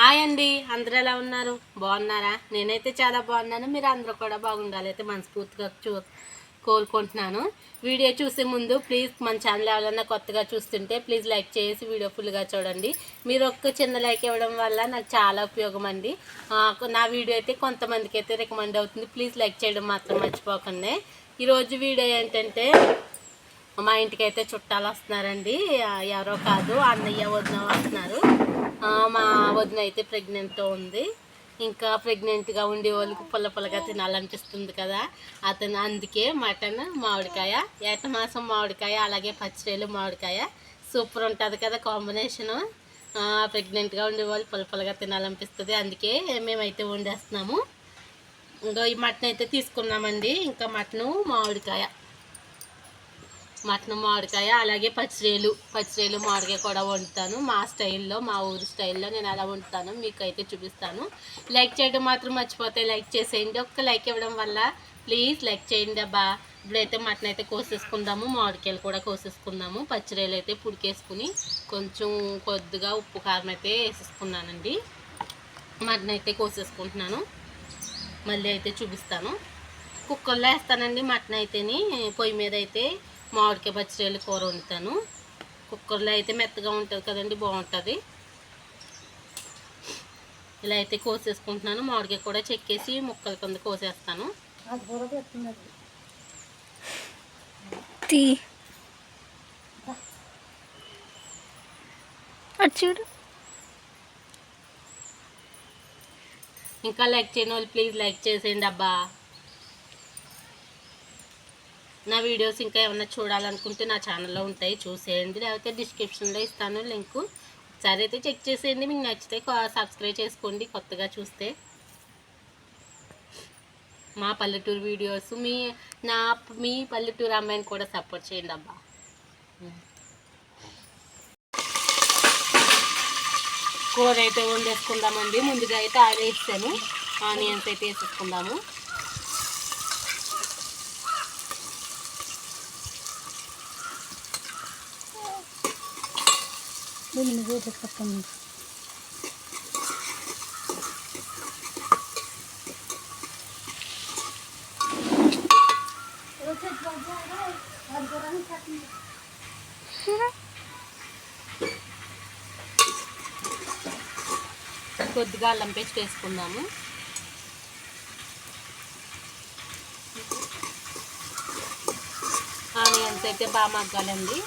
Hi అండి. అందరూ ఎలా ఉన్నారు? బాగున్నారా? నేనైతే చాలా బాగున్నాను. మీరు అందరూ కూడా బాగుండాలి అయితే మనస్ఫూర్తిగా చూ కోరుకుంటున్నాను. వీడియో చూసే ముందు ప్లీజ్ మన ఛానల్ ఎవరైనా కొత్తగా చూస్తుంటే ప్లీజ్ లైక్ చేసి వీడియో ఫుల్గా చూడండి. మీరు ఒక్క చిన్న లైక్ ఇవ్వడం వల్ల నాకు చాలా ఉపయోగం అండి. నా వీడియో అయితే కొంతమందికి అయితే రికమెండ్ అవుతుంది. ప్లీజ్ లైక్ చేయడం మాత్రం మర్చిపోకండి. ఈరోజు వీడియో ఏంటంటే మా ఇంటికి అయితే చుట్టాలు వస్తున్నారండి. ఎవరో కాదు అన్నయ్య వదిన వస్తున్నారు. మా వదిన అయితే ప్రెగ్నెంట్తో ఉంది. ఇంకా ప్రెగ్నెంట్గా ఉండే వాళ్ళకి పుల్ల పుల్లగా తినాలనిపిస్తుంది కదా. అతను అందుకే మటన్ మామిడికాయ ఏట మాసం మామిడికాయ అలాగే పచ్చిరేలు మామిడికాయ. సూపర్ ఉంటుంది కదా కాంబినేషను ప్రెగ్నెంట్గా ఉండే వాళ్ళు పుల్ల పుల్లగా తినాలనిపిస్తుంది. అందుకే మేమైతే వండేస్తున్నాము. ఇంకా ఈ మటన్ అయితే తీసుకున్నామండి. ఇంకా మటను మామిడికాయ. మటన్ మామిడికాయ అలాగే పచ్చిరేలు పచ్చిరేలు మామిడికాయ కూడా వండుతాను. మా స్టైల్లో మా ఊరి స్టైల్లో నేను అలా వండుతాను. మీకు అయితే చూపిస్తాను. లైక్ చేయడం మాత్రం మర్చిపోతే లైక్ చేసేయండి. ఒక్క లైక్ ఇవ్వడం వల్ల ప్లీజ్ లైక్ చేయండి అబ్బా. ఇప్పుడైతే మటన్ అయితే కోసేసుకుందాము. మామిడికాయలు కూడా కోసేసుకుందాము. పచ్చిరేలు అయితే పుడికేసుకుని కొంచెం కొద్దిగా ఉప్పు కారం అయితే వేసేసుకున్నానండి. మటన్ అయితే కోసేసుకుంటున్నాను. మళ్ళీ అయితే చూపిస్తాను. కుక్కర్లో వేస్తానండి మటన్ అయితేని. పొయ్యి మీద అయితే మామిడికాయ పచ్చిరేలు కూర వండుతాను. కుక్కర్లో అయితే మెత్తగా ఉంటుంది కదండి బాగుంటుంది. ఇలా అయితే కోసేసుకుంటున్నాను. మామిడికాయ కూడా చెక్కేసి ముక్కల కింద కోసేస్తాను. చూడు. ఇంకా లైక్ చేయని వాళ్ళు ప్లీజ్ లైక్ చేసేయండి అబ్బా. నా వీడియోస్ ఇంకా ఏమన్నా చూడాలనుకుంటే నా ఛానల్లో ఉంటాయి చూసేయండి. లేకపోతే డిస్క్రిప్షన్లో ఇస్తాను లింకు. ఒకసారి అయితే చెక్ చేసేయండి. మీకు నచ్చితే సబ్స్క్రైబ్ చేసుకోండి కొత్తగా చూస్తే. మా పల్లెటూరు వీడియోస్ మీ నా మీ పల్లెటూరు అమ్మాయిని కూడా సపోర్ట్ చేయండి అబ్బా. కూర అయితే వండేసుకుందామండి. ముందుగా అయితే ఆయిల్ వేసాను ఆనియన్స్ అయితే వేసేసుకుందాము. కొద్దిగా అల్లం పేస్ట్ వేసుకుందాము ఆనియన్స్ అయితే బాగా మగ్గాలండి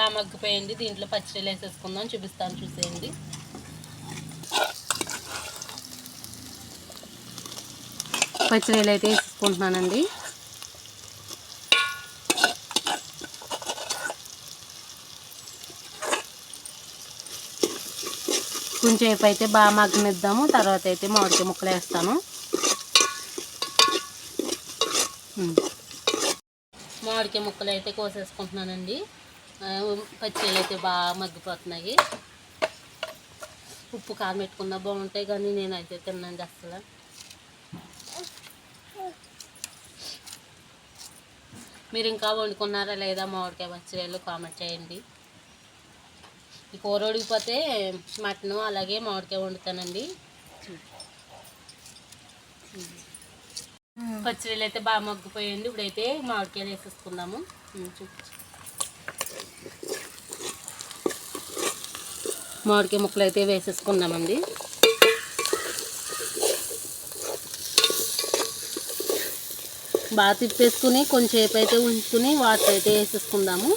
బాగా మగ్గిపోయింది. దీంట్లో పచ్చడిలు వేసేసుకుందాం. చూపిస్తాను చూసేయండి. పచ్చడిలు అయితే వేసుకుంటున్నానండి కొంచెం సేపు అయితే బాగా మగ్గనిద్దాము. తర్వాత అయితే మామిడికాయ ముక్కలు వేస్తాను. ఉమ్. మామిడికాయ ముక్కలు అయితే కోసేసుకుంటున్నానండి. పచ్చళ్ళు అయితే బాగా మగ్గిపోతున్నాయి. ఉప్పు కారం పెట్టుకున్నా బాగుంటాయి కానీ నేనైతే తిన్నాను అసలు మీరు ఇంకా వండుకున్నారా లేదా మామిడికాయ పచ్చళ్ళు కామెంట్ చేయండి. ఈ కూర ఉడికిపోతే మటన్ అలాగే మామిడికాయ వండుతానండి. పచ్చడిలు అయితే బాగా మగ్గిపోయింది ఇప్పుడైతే మామిడికాయలు వేసేసుకుందాము. చూపించు. మామిడికాయ ముక్కలు అయితే వేసేసుకుందామండి బాగా తిప్పేసుకుని కొంచెంసేపు అయితే ఉంచుకుని వాటర్ అయితే వేసేసుకుందాము.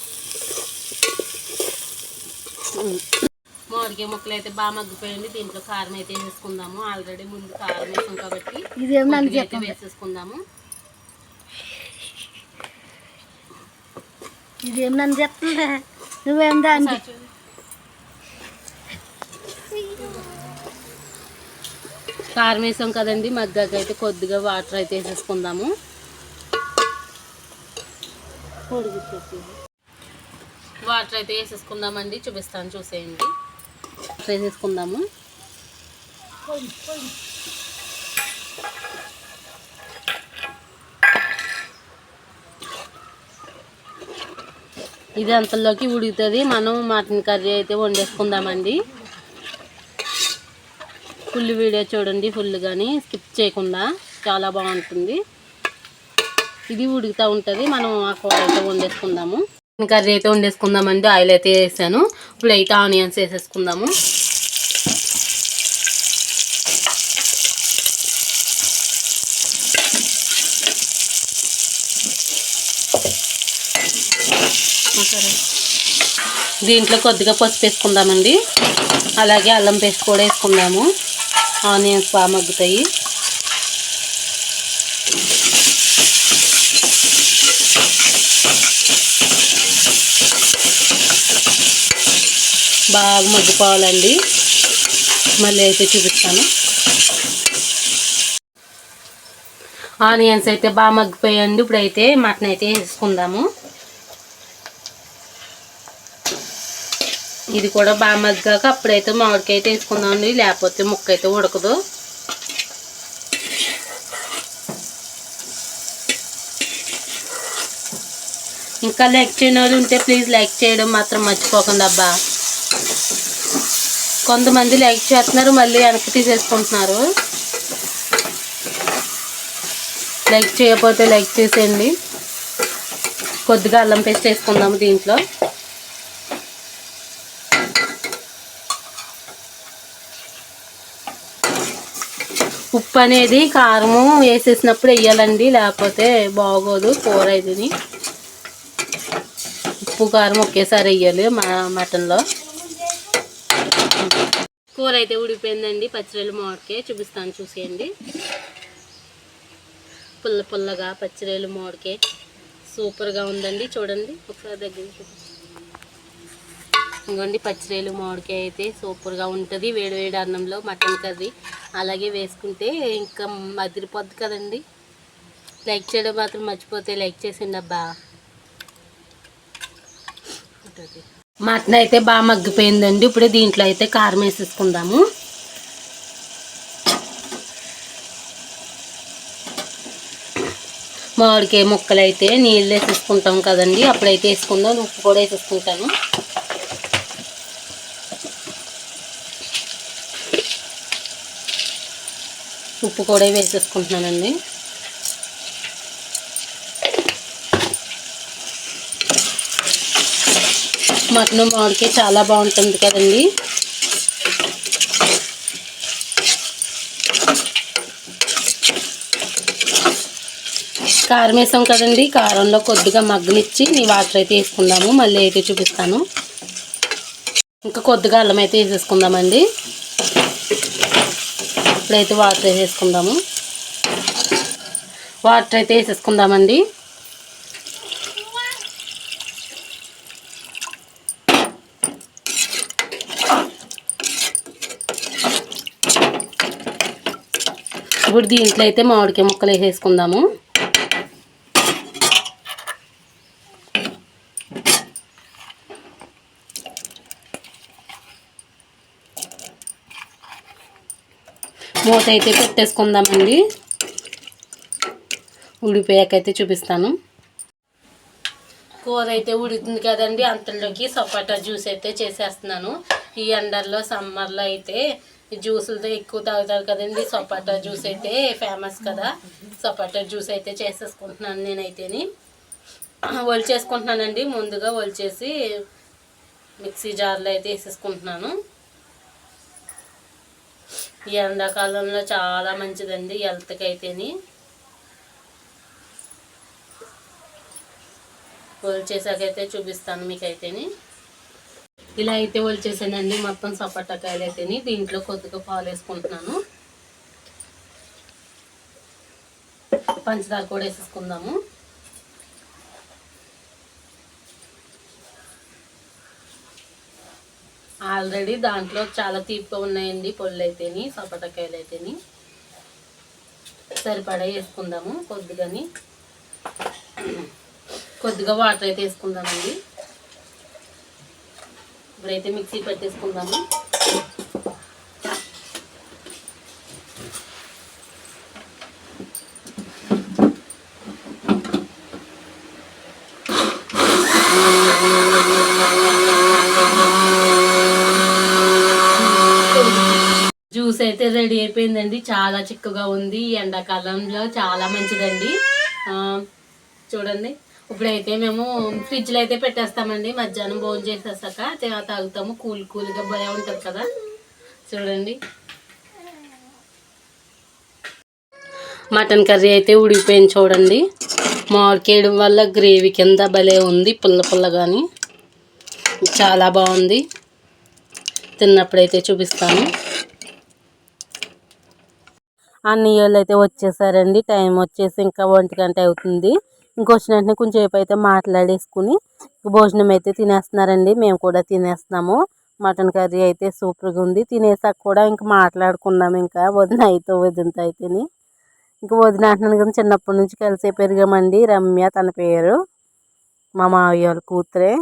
మామిడికాయ ముక్కలు అయితే బాగా మగ్గిపోయింది దీంట్లో కారం అయితే వేసేసుకుందాము ఆల్రెడీ ముందు కారం వేసాం కాబట్టి అయితే చెప్పండి? వేసేసుకుందాము. ఇదేం నన్ను చెప్తుందా నువ్వేం దాన్ని కారం వేసాం కదండి మగ్గాక అయితే కొద్దిగా వాటర్ అయితే వేసేసుకుందాము. వాటర్ అయితే వేసేసుకుందామండి చూపిస్తాను చూసేయండి. వాటర్ వేసేసుకుందాము. ఇది అంతలోకి ఉడుగుతుంది మనం మటన్ కర్రీ అయితే వండేసుకుందామండి. ఫుల్ వీడియో చూడండి ఫుల్ కానీ స్కిప్ చేయకుండా. చాలా బాగుంటుంది. ఇది ఉడుకుతూ ఉంటుంది. మనం ఆ కూర అయితే వండేసుకుందాము. కర్రీ అయితే వండేసుకుందామండి. ఆయిల్ అయితే వేసాను. ఇప్పుడు అయితే ఆనియన్స్ వేసేసుకుందాము. దీంట్లో కొద్దిగా పసుపు వేసుకుందామండి. అలాగే అల్లం పేస్ట్ కూడా వేసుకుందాము. ఆనియన్స్ బాగా మగ్గుతాయి. బాగా మగ్గిపోవాలండి. మళ్ళీ అయితే చూపిస్తాను. ఆనియన్స్ అయితే బాగా మగ్గిపోయండి ఇప్పుడైతే మటన్ అయితే వేసుకుందాము. ఇది కూడా బాగా మగ్గాక అప్పుడైతే మామిడికాయ అయితే వేసుకుందామండి. లేకపోతే ముక్క అయితే ఉడకదు. ఇంకా లైక్ చేయని వాళ్ళు ఉంటే ప్లీజ్ లైక్ చేయడం మాత్రం మర్చిపోకండి అబ్బా. కొంతమంది లైక్ చేస్తున్నారు మళ్ళీ వెనక్కి తీసేసుకుంటున్నారు. లైక్ చేయకపోతే లైక్ చేసేయండి. కొద్దిగా అల్లం పేస్ట్ వేసుకుందాము దీంట్లో. ఉప్పు అనేది కారము వేసేసినప్పుడు వేయాలండి లేకపోతే బాగోదు కూర ఇది ఉప్పు కారం ఒకేసారి వేయాలి మా మటన్లో. కూర అయితే ఉడిపోయిందండి పచ్చిరేలు మామిడికాయ చూపిస్తాను చూసేయండి. పుల్ల పుల్లగా పచ్చిరేలు మామిడికాయ. సూపర్గా ఉందండి చూడండి. ఒకసారి దగ్గర చూపిస్తాను. ఇంకోండి పచ్చిరేలు మామిడికాయ అయితే సూపర్గా ఉంటుంది. వేడివేడి అన్నంలో మటన్ కర్రీ. అలాగే వేసుకుంటే ఇంకా మదిరిపోద్ది కదండి. లైక్ చేయడం మాత్రం మర్చిపోతే లైక్ చేసిండి అబ్బా. మటన్ అయితే బాగా మగ్గిపోయిందండి. ఇప్పుడు దీంట్లో అయితే కారం వేసేసుకుందాము. మామిడికాయ ముక్కలు అయితే నీళ్ళు వేసేసుకుంటాం కదండి. అప్పుడైతే వేసుకుందాం. ఉప్పు కూడా వేసేసుకుంటాను. ఉప్పు కూడా వేసేసుకుంటున్నానండి. మటన్ మామిడికాయ చాలా బాగుంటుంది కదండి. కారం వేసాం కదండి. కారంలో కొద్దిగా మగ్గనిచ్చి నీ వాటర్ అయితే వేసుకుందాము. మళ్ళీ అయితే చూపిస్తాను. ఇంకా కొద్దిగా అల్లం అయితే వేసేసుకుందామండి. అయితే వాటర్ వేసేసుకుందాము. వాటర్ అయితే వేసేసుకుందామండి. ఇప్పుడు దీంట్లో అయితే మామిడికాయ ముక్కలు వేసేసుకుందాము. మూత అయితే పెట్టేసుకుందామండి. ఉడిపోయాకైతే చూపిస్తాను. కూర అయితే ఉడుతుంది కదండి అంతలోకి సపోటా జ్యూస్ అయితే చేసేస్తున్నాను. ఈ ఎండల్లో సమ్మర్లో అయితే ఈ జ్యూసులతో ఎక్కువ తాగుతారు కదండి సపోటా జ్యూస్ అయితే ఫేమస్ కదా. సపోటా జ్యూస్ అయితే చేసేసుకుంటున్నాను నేనైతేని. ఒలిచేసుకుంటున్నానండి ముందుగా ఒలిచేసి మిక్సీ జార్లో అయితే వేసేసుకుంటున్నాను. ఈ ఎండాకాలంలో చాలా మంచిదండి హెల్త్కి అయితేని ఒలిచేసాకైతే చూపిస్తాను మీకైతేని. ఇలా అయితే ఒలిచేసానండి మొత్తం సపోటాకాయలు అయితేని దీంట్లో కొద్దిగా పాలు వేసుకుంటున్నాను పంచదార కూడా వేసేసుకుందాము. ఆల్రెడీ దాంట్లో చాలా తీపిగా ఉన్నాయండి పళ్ళు అయితేని సపోటాకాయలు అయితేని సరిపడా వేసుకుందాము కొద్దిగాని. కొద్దిగా వాటర్ అయితే వేసుకుందామండి. ఇప్పుడైతే మిక్సీ పెట్టేసుకుందాము జ్యూస్ అయితే రెడీ అయిపోయిందండి చాలా చిక్కుగా ఉంది. ఈ ఎండాకాలంలో చాలా మంచిదండి. చూడండి. ఇప్పుడైతే మేము ఫ్రిడ్జ్లో అయితే పెట్టేస్తామండి. మధ్యాహ్నం భోజనం చేసేసాక తాగుతాము. కూల్ కూల్గా భలే ఉంటుంది కదా. చూడండి. మటన్ కర్రీ అయితే ఉడికిపోయింది చూడండి. మామిడికేయడం వల్ల గ్రేవీ కింద భలే ఉంది. పుల్ల పుల్లగాని. చాలా బాగుంది. తిన్నప్పుడైతే చూపిస్తాను. అన్ని వాళ్ళు అయితే వచ్చేసారండి. టైం వచ్చేసి ఇంకా ఒంటి గంట అవుతుంది. ఇంకొచ్చిన వెంటనే కొంచెం సేపు అయితే మాట్లాడేసుకుని భోజనం అయితే తినేస్తున్నారండి. మేము కూడా తినేస్తున్నాము. మటన్ కర్రీ అయితే సూపర్గా ఉంది. తినేసాక కూడా ఇంకా మాట్లాడుకున్నాము ఇంకా. వదిన అయితే వదినతో అయితేని. ఇంకా వదిన అంటున్నాను కదా చిన్నప్పటి నుంచి కలిసే పెరిగామండి. రమ్య తన పేరు. మా మావయ్య వాళ్ళ కూతురే.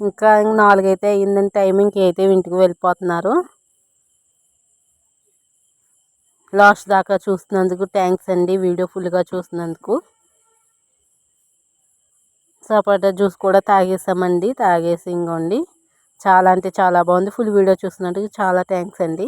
ఇంకా నాలుగైతే అయ్యిందని టైం ఇంకైతే ఇంటికి వెళ్ళిపోతున్నారు. లాస్ట్ దాకా చూసినందుకు థ్యాంక్స్ అండి. వీడియో ఫుల్గా చూసినందుకు సపోటా జ్యూస్ కూడా తాగేసామండి. తాగేసి ఇంకోండి చాలా అంటే చాలా బాగుంది. ఫుల్ వీడియో చూసినందుకు చాలా థ్యాంక్స్ అండి.